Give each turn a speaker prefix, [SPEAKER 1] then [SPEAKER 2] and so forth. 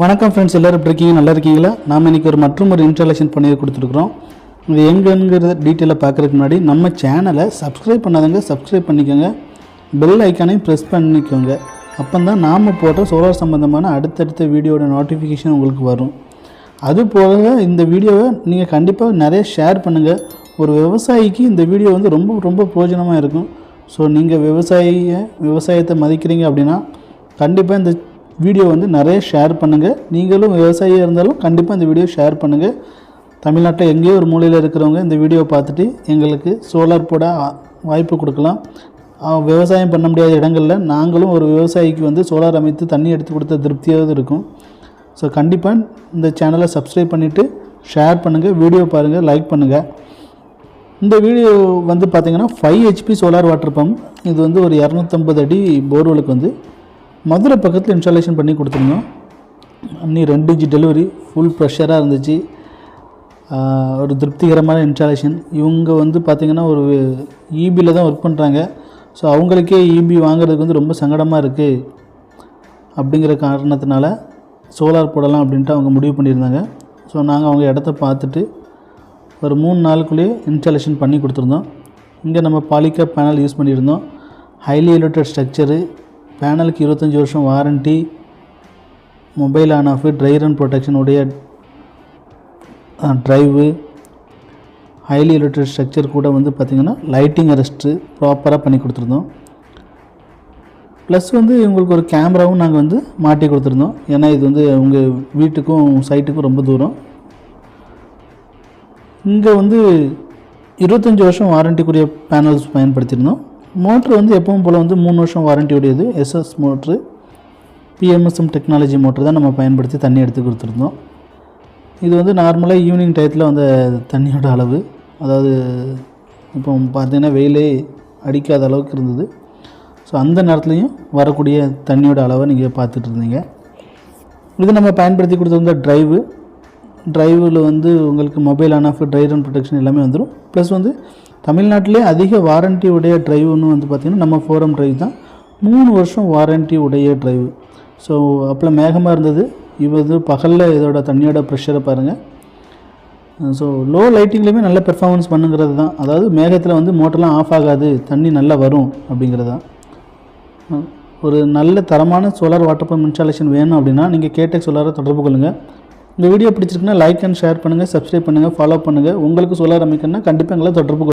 [SPEAKER 1] வணக்கம் ஃப்ரெண்ட்ஸ் எல்லோரும் எப்படி இருக்கீங்க நல்லா இருக்கீங்களா நாம் இன்றைக்கி ஒரு மற்றும் ஒரு இன்ஸ்டாலேஷன் பண்ணி கொடுத்துருக்குறோம் இது எங்கேங்கிறத டீட்டெயிலாக பார்க்குறதுக்கு முன்னாடி நம்ம சேனலை சப்ஸ்கிரைப் பண்ணாதவங்க சப்ஸ்கிரைப் பண்ணிக்கோங்க பெல் ஐக்கானையும் ப்ரெஸ் பண்ணிக்கோங்க அப்போ தான் நாம் போடுற சோலார் சம்மந்தமான அடுத்தடுத்த வீடியோட நோட்டிஃபிகேஷன் உங்களுக்கு வரும் அது போக இந்த வீடியோவை நீங்கள் கண்டிப்பாக நிறைய ஷேர் பண்ணுங்கள் ஒரு விவசாயிக்கு இந்த வீடியோ வந்து ரொம்ப ரொம்ப பிரயோஜனமாக இருக்கும் ஸோ நீங்கள் விவசாயியை விவசாயத்தை மதிக்கிறீங்க அப்படின்னா கண்டிப்பாக இந்த வீடியோ வந்து நிறைய ஷேர் பண்ணுங்கள் நீங்களும் விவசாயியாக இருந்தாலும் கண்டிப்பாக இந்த வீடியோ ஷேர் பண்ணுங்கள் தமிழ்நாட்டில் எங்கேயோ ஒரு மூலையில் இருக்கிறவங்க இந்த வீடியோ பார்த்துட்டு எங்களுக்கு சோலார் போட வாய்ப்பு கொடுக்கலாம் விவசாயம் பண்ண முடியாத இடங்களில் நாங்களும் ஒரு விவசாயிக்கு வந்து சோலார் அமைத்து தண்ணி எடுத்து கொடுத்த திருப்தியாவது இருக்கும் ஸோ கண்டிப்பாக இந்த சேனலை சப்ஸ்கிரைப் பண்ணிவிட்டு ஷேர் பண்ணுங்கள் வீடியோ பாருங்கள் லைக் பண்ணுங்கள் இந்த வீடியோ வந்து பார்த்திங்கன்னா five HP solar water pump இது வந்து ஒரு இரநூத்தம்பது அடி போர்வெலுக்கு வந்து மதுரை பக்கத்தில் இன்ஸ்டாலேஷன் பண்ணி கொடுத்துருந்தோம் அன்னி ரெண்டு இன்ச்சு டெலிவரி ஃபுல் ப்ரெஷராக இருந்துச்சு ஒரு திருப்திகரமான இன்ஸ்டாலேஷன் இவங்க வந்து பார்த்திங்கன்னா ஒரு இபியில் e தான் ஒர்க் பண்ணுறாங்க ஸோ அவங்களுக்கே இபி e வாங்குறதுக்கு வந்து ரொம்ப சங்கடமாக இருக்குது அப்படிங்கிற காரணத்தினால சோலார் போடலாம் அப்படின்ட்டு அவங்க முடிவு பண்ணியிருந்தாங்க ஸோ நாங்கள் அவங்க இடத்த பார்த்துட்டு ஒரு மூணு நாளுக்குள்ளேயே இன்ஸ்டாலேஷன் பண்ணி கொடுத்துருந்தோம் இங்கே நம்ம பாலிக்கா பேனல் யூஸ் பண்ணியிருந்தோம் ஹைலி எலிவேட்டட் ஸ்ட்ரக்சரு பேனலுக்கு இருபத்தஞ்சி வருஷம் warranty mobile on off dry run protection உடைய ட்ரைவு ஹைலி எலக்ட்ரிக் ஸ்ட்ரக்சர் கூட வந்து பார்த்திங்கன்னா லைட்டிங் அரெஸ்ட்டு ப்ராப்பராக பண்ணி கொடுத்துருந்தோம் ப்ளஸ் வந்து இவங்களுக்கு ஒரு கேமராவும் நாங்கள் வந்து மாட்டி கொடுத்துருந்தோம் ஏன்னா இது வந்து உங்கள் வீட்டுக்கும் சைட்டுக்கும் ரொம்ப தூரம் இங்கே வந்து இருபத்தஞ்சி வருஷம் வாரண்ட்டிக்குரிய பேனல்ஸ் பயன்படுத்தியிருந்தோம் மோட்ரு வந்து எப்பவும் போல் வந்து மூணு வருஷம் வாரண்டி உடையது SS motor PMSM technology motor தான் நம்ம பயன்படுத்தி தண்ணி எடுத்து கொடுத்துருந்தோம் இது வந்து நார்மலாக ஈவினிங் டயத்தில் வந்து தண்ணியோட அளவு அதாவது இப்போ பார்த்திங்கன்னா வெயிலே அடிக்காத அளவுக்கு இருந்தது ஸோ அந்த நேரத்துலையும் வரக்கூடிய தண்ணியோட அளவை நீங்கள் பார்த்துட்டு இருந்தீங்க இது நம்ம பயன்படுத்தி கொடுத்துருந்த ட்ரைவு ட்ரைவில் வந்து உங்களுக்கு mobile on off dry run protection எல்லாமே வந்துடும் ப்ளஸ் வந்து தமிழ்நாட்டிலே அதிக வாரண்ட்டி உடைய ட்ரைவ்னு வந்து பார்த்திங்கன்னா நம்ம ஃபோரம் ட்ரைவ் தான் மூணு வருஷம் வாரண்ட்டி உடைய ட்ரைவ் ஸோ அப்போல்லாம் மேகமாக இருந்தது இது பகலில் இதோட தண்ணியோட ப்ரெஷரை பாருங்கள் ஸோ லோ லைட்டிங்லேயுமே நல்ல பெர்ஃபார்மன்ஸ் பண்ணுங்கிறது தான் அதாவது மேகத்தில் வந்து மோட்டர்லாம் ஆஃப் ஆகாது தண்ணி நல்லா வரும் அப்படிங்கிறது தான் ஒரு நல்ல தரமான சோலார் வாட்டர் பம்ப் இன்ஸ்டாலேஷன் வேணும் அப்படின்னா நீங்கள் கேட்டக் சோலாரை தொடர்பு கொள்ளுங்கள் இந்த வீடியோ பிடிச்சிருக்குன்னா லைக் அண்ட் ஷேர் பண்ணுங்கள் சப்ஸ்கிரைப் பண்ணுங்கள் ஃபாலோ பண்ணுங்கள் உங்களுக்கு சோலார் அமைக்கணும்னா கண்டிப்பாக எங்களை தொடர்பு